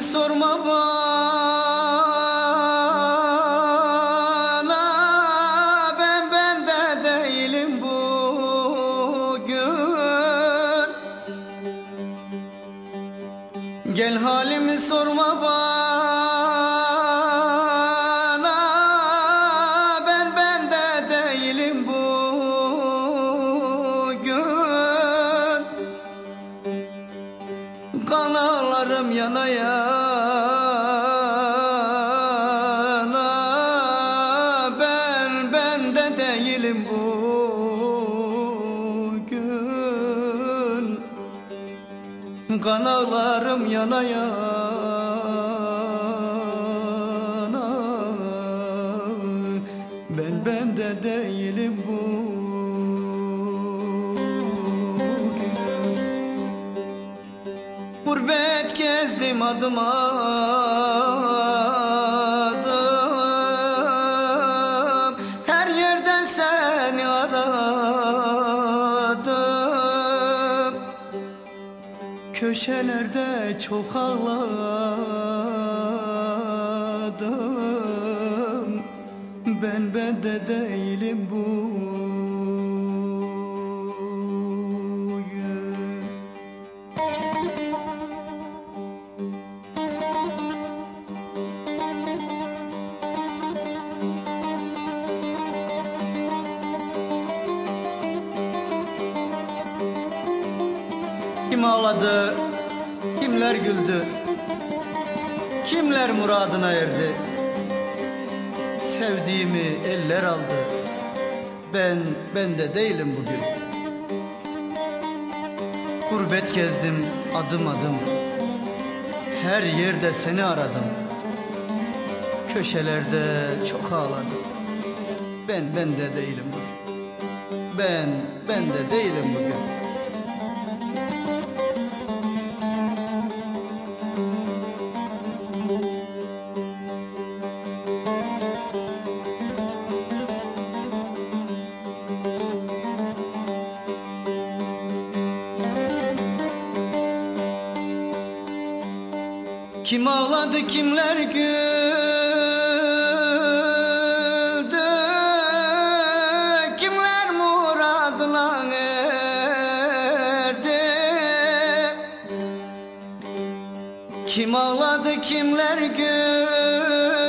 sorma bana. Ben bende değilim bugün. Gel halimi sorma bana. Ben bende değilim bugün Kanalarım yana yana. Ben bende değilim bugün. Kanallarım yana yana. Ben bende değilim bugün gezdim adım. Her yerden seni aradım. Köşelerde çok ağladım. Ben bende değilim Kim ağladı, kimler güldü, kimler muradına erdi. Sevdiğimi eller aldı, ben, ben de değilim bugün. Gurbet gezdim adım adım, her yerde seni aradım. Köşelerde çok ağladım, ben, ben de değilim bugün. Ben, ben de değilim bugün. Kim ağladı kimler güldü? Kimler muradına erdi? Kim ağladı kimler güldü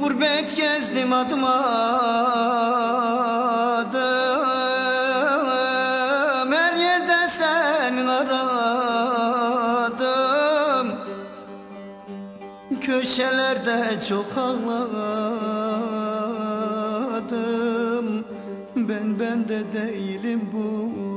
Gurbet gezdim adım adım. Her yerde seni aradım. Köşelerde çok ağladım. Ben ben de değilim bu